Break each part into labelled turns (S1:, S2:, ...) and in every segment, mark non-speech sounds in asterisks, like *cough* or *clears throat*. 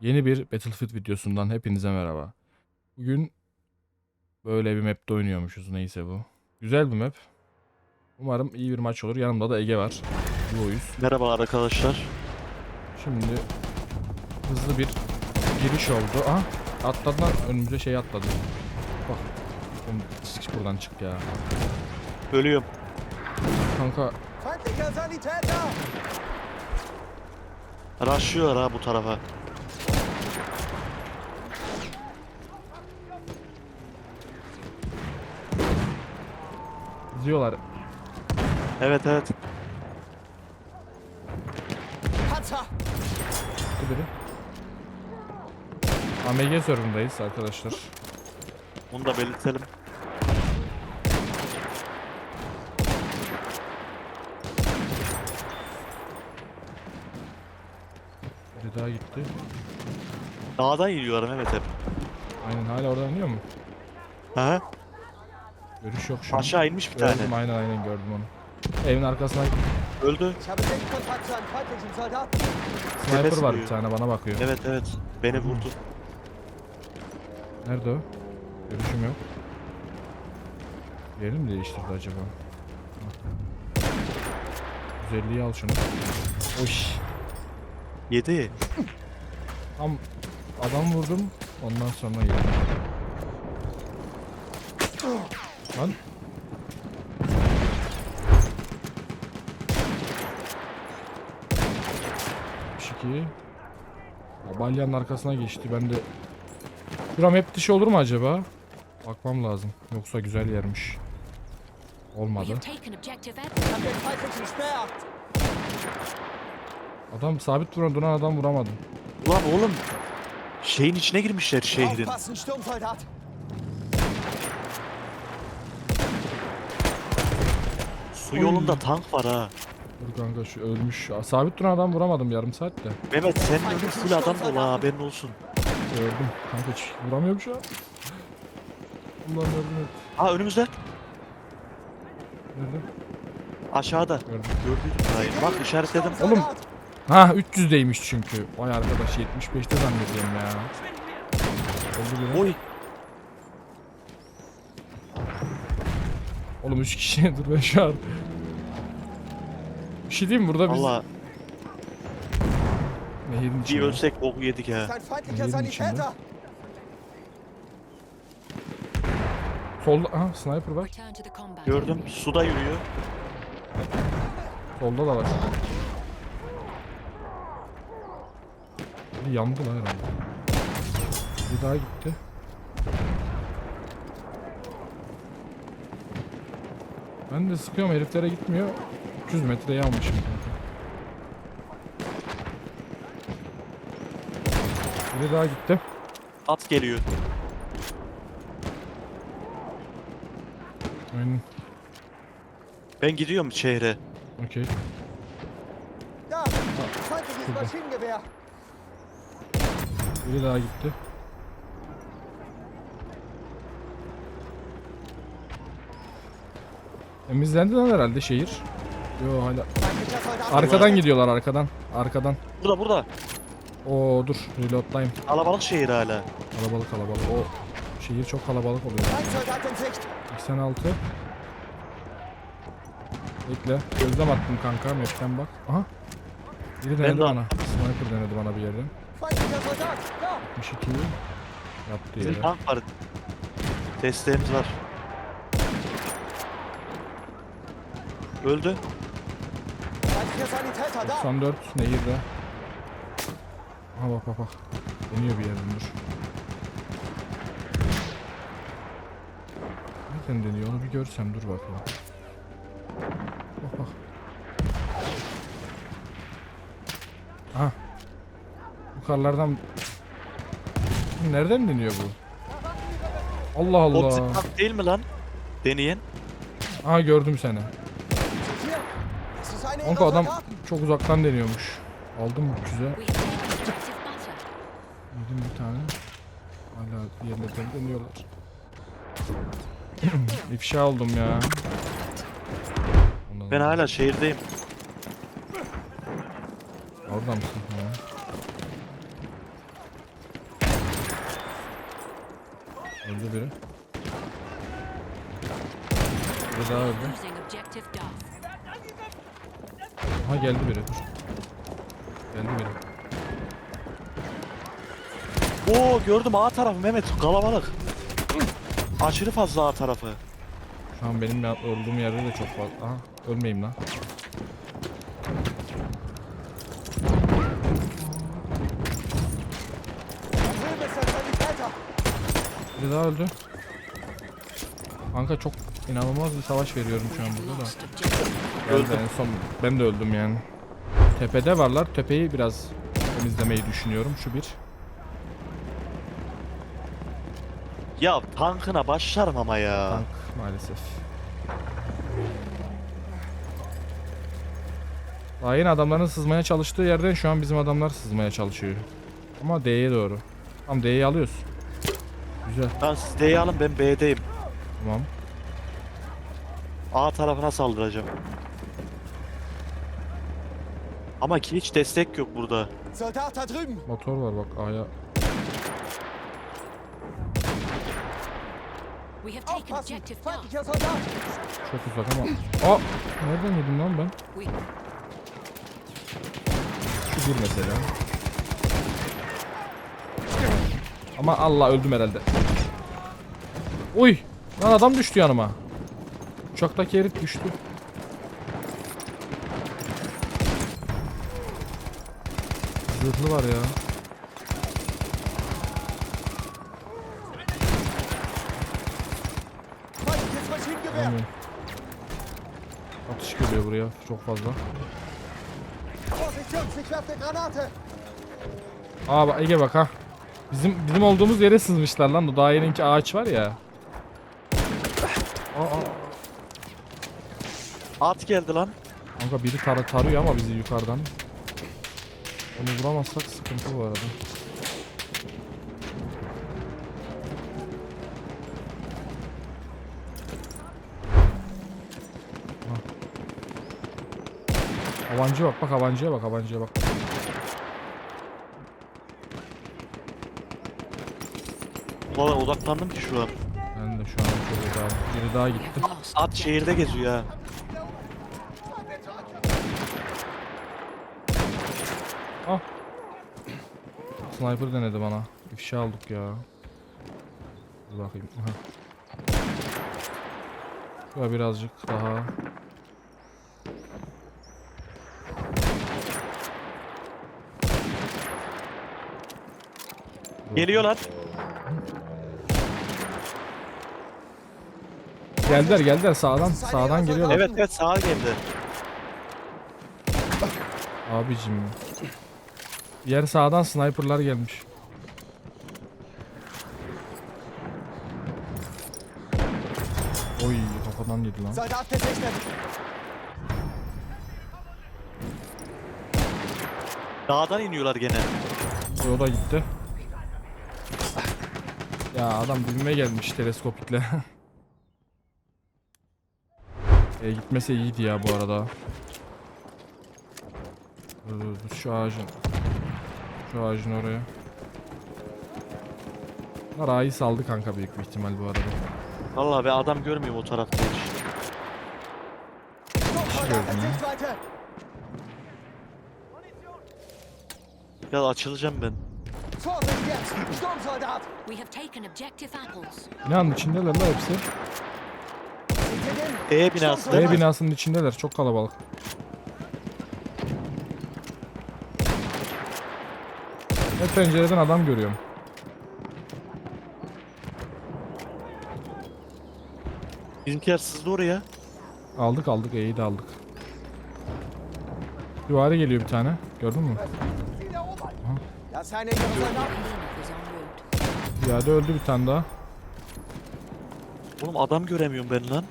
S1: Yeni bir Battlefield videosundan hepinize merhaba. Bugün böyle bir map'te oynuyormuşuz neyse bu. Güzel bir map. Umarım iyi bir maç olur. Yanımda da Ege var. Duo'yuz.
S2: Merhaba arkadaşlar.
S1: Şimdi hızlı bir giriş oldu. Aha atladı lan önümüze şey atladı. Bak. Oğlum, çık buradan çık ya.
S2: Ölüyorum.
S1: Kanka!
S2: Rushlıyorlar ha bu tarafa.
S1: İzliyorlar.
S2: Evet evet.
S1: Çıktı biri. AMG serverındayız arkadaşlar.
S2: Bunu da belirtelim.
S1: Biri daha gitti.
S2: Dağdan iniyorlar evet hep.
S1: Aynen hala orada iniyor mu?
S2: Ha?
S1: Görüş yok şu an.
S2: Aşağı inmiş bir
S1: Gördüm
S2: tane.
S1: aynen aynen gördüm onu. Evin arkasına
S2: Öldü.
S3: Ich habe Sichtkontakt zu einem feindlichen Soldaten.
S1: sniper
S2: Tepesi
S1: var bir tane bana bakıyor.
S2: Evet evet. Beni vurdu.
S1: Nerede o? Görüşüm yok. Yerini mi değiştirdi acaba? 150'yi al şunu. Oş.
S2: Yedi.
S1: Tam adam vurdum. Ondan sonra yedim. Lan. Şiki. Balyanın arkasına geçti. Ben de Şuram hep dışı olur mu acaba? Bakmam lazım. Yoksa güzel yermiş. Olmadı. Adam sabit duran duran adam vuramadım.
S2: Ulan oğlum. Şeyin içine girmişler şehrin. Su yolunda tank var ha.
S1: Dur kanka şu ölmüş. Sabit duran adam vuramadım yarım saatte.
S2: Mehmet senin önün full adam dolu ha haberin olsun.
S1: Gördüm. Kanka hiç vuramıyorum şu an. Ulan et.
S2: Ha önümüzde.
S1: Nerede?
S2: Aşağıda.
S1: Gördüm.
S2: Gördüydüm. Hayır. Bak işaretledim.
S1: Oğlum. Ha 300'deymiş çünkü. Vay arkadaş 75'te zannediyorum ya. Oldu.
S2: Oy.
S1: Oğlum 3 kişi *laughs* dur ben şu an. Bir şey diyeyim mi? burada biz
S2: Valla
S1: nehirin
S2: bir
S1: içinde.
S2: ölsek boku yedik ha.
S3: Ist ein feindlicher
S1: içinde.
S3: Sanitäter!
S1: Solda aha sniper var.
S4: Return to the combat.
S2: Gördüm. Suda yürüyor.
S1: Solda da var. Biri yandı lan herhalde. Bir daha gitti. Ben de sıkıyorum heriflere gitmiyor. 300 metreye almışım kanka. Biri daha gitti.
S2: At geliyor.
S1: Aynen.
S3: Ben
S2: Ben gidiyorum şehre.
S1: Okey. Biri daha gitti. Temizlendi lan herhalde şehir. Yo hala. Arkadan gidiyorlar arkadan. Arkadan.
S2: Burada burada.
S1: Oo dur reload'dayım.
S2: Kalabalık şehir hala.
S1: Kalabalık kalabalık. O şehir çok kalabalık oluyor.
S3: Feindsoldat in Sicht!
S1: 86. Bekle. Gözlem attım kanka. Map'ten bak. Aha. Biri denedi
S2: de
S1: bana. Sniper denedi bana bir yerden.
S3: Feindlicher Soldat! Da!
S1: 62. Yaptı
S2: Bizim
S1: yere.
S2: tank var. Testlerimiz var. Öldü.
S3: Feindlicher Sanitäter! Da!
S1: 94 nehirde. Aha bak bak bak. Deniyor bir yerden dur. Nereden deniyor onu bir görsem dur bakayım. Bak bak. Aha. Yukarılardan Nereden deniyor bu? Allah
S2: O
S1: Allah.
S2: bizim tank değil mi lan? Deneyen.
S1: Aha gördüm seni. Kanka adam çok uzaktan deniyormuş. Aldım 300'e. Yedim bir tane. Hala yerlerden dönüyorlar. *clears throat* İfşa oldum ya. Ondan
S2: Ben hala şehirdeyim.
S1: Orada mısın? Ha. Öldü biri. Biri daha öldü. Ha geldi biri. Geldi biri.
S2: Oo gördüm A tarafı Mehmet kalabalık. Aşırı fazla A tarafı.
S1: Şu an benim ya- olduğum yerde de çok fazla. Aha ölmeyeyim lan. Biri daha öldü. Kanka çok inanılmaz bir savaş veriyorum şu an burada da.
S4: Objective.
S1: Geldi en son ben de öldüm yani. Tepede varlar. Tepeyi biraz temizlemeyi düşünüyorum. Şu bir.
S2: Ya tankına başlarım ama ya.
S1: Tank maalesef. Daha yeni adamların sızmaya çalıştığı yerden şu an bizim adamlar sızmaya çalışıyor. Ama D'ye doğru. Tam D'yi alıyoruz. Güzel.
S2: Ben siz D'yi alın ben B'deyim.
S1: Tamam.
S2: A tarafına saldıracağım. Ama ki hiç destek yok burada.
S3: Soldat da drüben.
S1: Motor var bak A'ya.
S4: We have taken
S3: Aufpassen.
S4: objective Duff.
S3: Feindlicher Soldat.
S1: Çok uzak ama. Aa! Nereden yedim lan ben?
S4: We
S1: Şu bir mesela. Ama Allah öldüm herhalde. Uy! Lan adam düştü yanıma. Uçaktaki herif düştü. Zırhlı var ya. Aynen. Atış geliyor buraya çok fazla. Aa bak Ege bak ha. Bizim bizim olduğumuz yere sızmışlar lan. O daha yeninki ağaç var ya. Aa, aa.
S2: At geldi lan.
S1: Kanka biri tar tarıyor ama bizi yukarıdan. Onu vuramazsak sıkıntı bu arada. Ha. Havancıya bak bak havancıya bak havancıya bak.
S2: Valla odaklandım ki şu an.
S1: Ben de şu an şöyle daha biri daha gitti.
S4: have lost
S2: At şehirde geziyor ha.
S1: Sniper denedi bana. İfşa aldık ya. Dur bakayım. Aha. Şöyle birazcık daha.
S2: Geliyorlar.
S1: Geldiler geldiler sağdan sağdan geliyorlar.
S2: Evet evet sağa geldi.
S1: Abicim. Diğer sağdan sniperlar gelmiş. Oy kafadan yedi lan.
S3: Soldat gesichtet.
S2: Dağdan iniyorlar gene.
S1: O da gitti. Ya adam dibime gelmiş teleskopikle. *laughs* e, gitmese iyiydi ya bu arada. Dur, dur, dur, şu ağacın. Şu ağacın oraya. Bunlar A'yı saldı kanka büyük bir ihtimal bu arada.
S2: Vallahi ben adam görmüyorum o tarafta hiç.
S1: Gördüm ya.
S2: Açılacağım ben.
S3: Vorsicht jetzt. Sturmsoldat.
S4: We have taken objective apples.
S1: Binanın içindeler la hepsi.
S2: E binası.
S1: B binasının içindeler çok kalabalık. Pencereden adam görüyorum.
S2: Bizimkiler sızdı oraya.
S1: Aldık aldık E'yi de aldık. Süvari geliyor bir tane. Gördün mü?
S4: Route.
S1: Piyade öldü bir tane daha.
S2: Oğlum adam göremiyorum ben lan.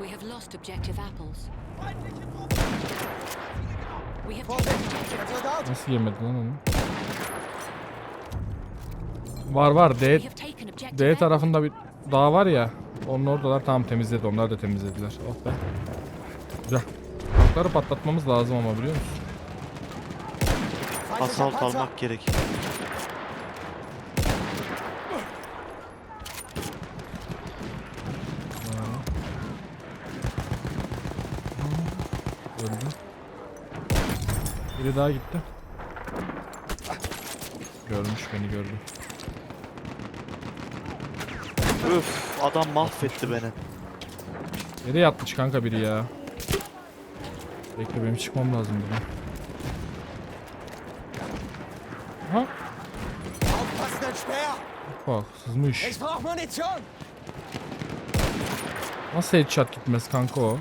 S4: We have lost We have.
S3: Soldat.
S1: Nasıl yemedi lan onu? Var var D,
S4: taken objective
S1: D tarafında bir dağ var ya. Onun oradalar tam temizledi. Onlar da temizlediler. Oh be. Güzel. Tankları patlatmamız lazım ama biliyor musun?
S3: Panzer.
S2: almak gerek.
S1: Öldü. Biri daha gitti. Görmüş beni gördü.
S2: Öf adam mahvetti beni.
S1: Nereye yatmış kanka biri ya? Bekle benim çıkmam lazım buradan. Ha? Bak sızmış. Nasıl headshot gitmez kanka o?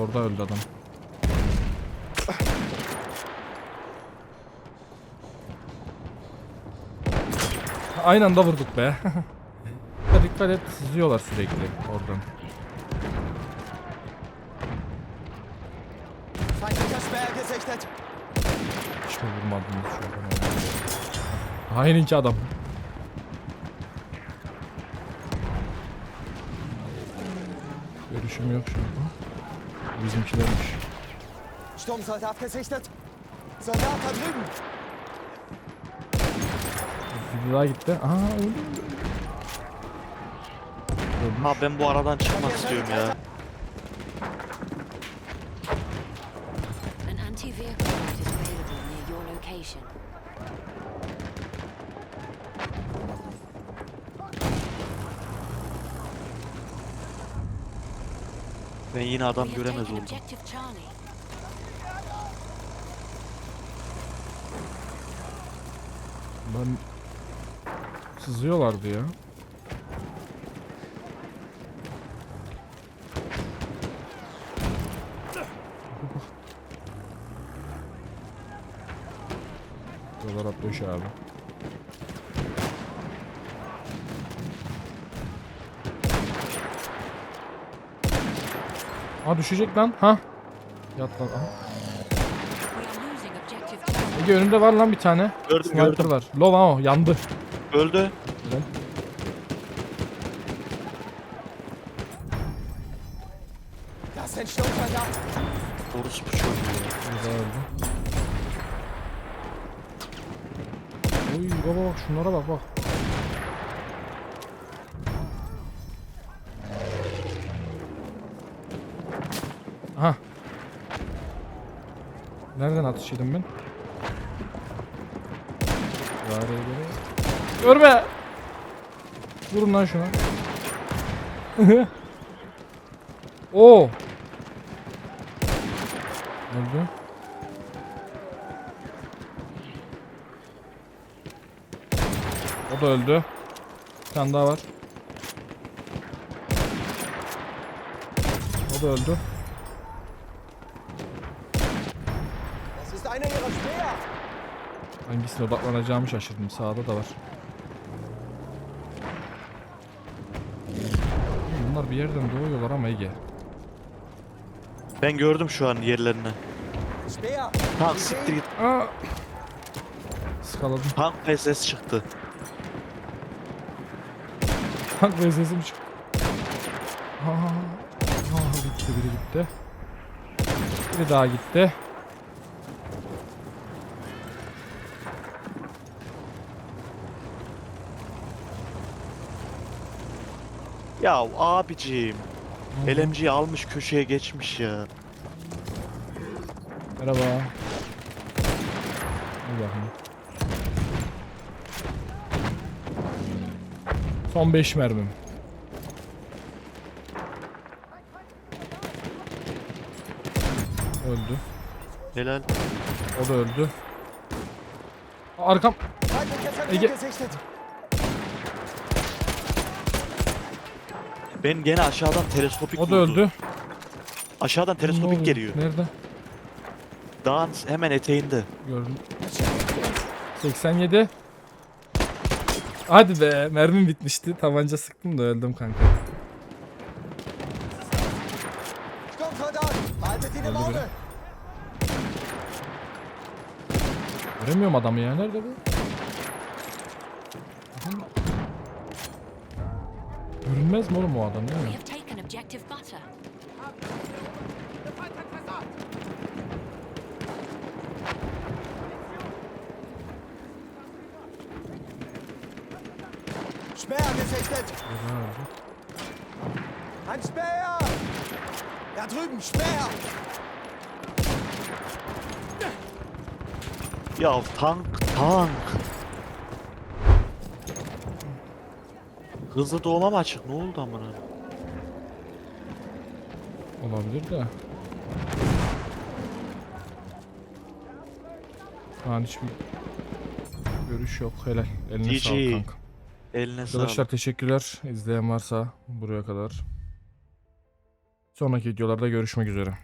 S1: Motorda öldü adam. Aynı anda vurduk be. *laughs* Dikkat et sızıyorlar sürekli oradan. Hiç mi vurmadınız şu an? Hainki adam. Görüşüm yok şu an. Bizimkilermiş.
S3: Sturmsoldat gesichtet! Soldat da drüben!
S1: Biri daha gitti. Aa öldü.
S2: Ha ben bu aradan çıkmak istiyorum ya.
S4: An anti-vehicle is available near your location.
S2: Ben yine adam göremez oldum.
S1: Ben sızıyorlardı ya. Dolar atlıyor abi. Aa düşecek lan. Ha. Yat lan. Aha. Ege önümde var lan bir tane.
S2: Gördüm
S1: Sniper
S2: gördüm.
S1: var. Low ha o yandı.
S2: Öldü.
S1: Güzel.
S3: Sturmsoldaten!
S2: Orospu çocuğu.
S1: Güzel öldü. Oy baba bak şunlara bak bak. Nereden atış yedim ben? Göre. Görme. Vurun lan şuna. *laughs* Oo. Öldü. O da öldü. Bir tane daha var. O da öldü.
S3: Einer ihrer Speer!
S1: Hangisine odaklanacağımı şaşırdım. Sağda da var. Bunlar bir yerden doğuyorlar ama Ege.
S2: Ben gördüm şu an yerlerini.
S3: Speer!
S2: Tank siktir git.
S1: Aa! Skaladım.
S2: Tank ses çıktı.
S1: Tank ve sesim çıktı. Aa, aa, gitti biri gitti. Biri daha gitti.
S2: Ya abicim. LMG'yi almış köşeye geçmiş ya.
S1: Merhaba. Bakayım. Son 5 mermim. Öldü.
S2: Helal.
S1: O da öldü. Arkam. Ege-
S2: Ben gene aşağıdan teleskopik
S1: O da
S2: vurdu.
S1: öldü.
S2: Aşağıdan
S1: Ne
S2: teleskopik
S1: oluyor?
S2: geliyor.
S1: Nerede?
S2: Dağın hemen eteğinde.
S1: Gördüm. 87. Hadi be mermim bitmişti. Tabanca sıktım da öldüm kanka.
S3: Sturmsoldat! Haltet ihn im
S1: Öldü
S3: Auge!
S1: biri. Göremiyorum adamı ya. Nerede bu?
S4: Inmates Motormord, dann ja.
S3: Speer gesichtet! Ein Speer! Da drüben, Speer!
S2: Ja, auf Tank, Tank! Hızlı doğma mı açık? Ne oldu amına?
S1: Olabilir de. Şu an hiçbir görüş yok. Helal. Eline
S2: GG.
S1: sağlık kanka.
S2: Eline
S1: Arkadaşlar
S2: sağlık.
S1: teşekkürler. İzleyen varsa buraya kadar. Sonraki videolarda görüşmek üzere.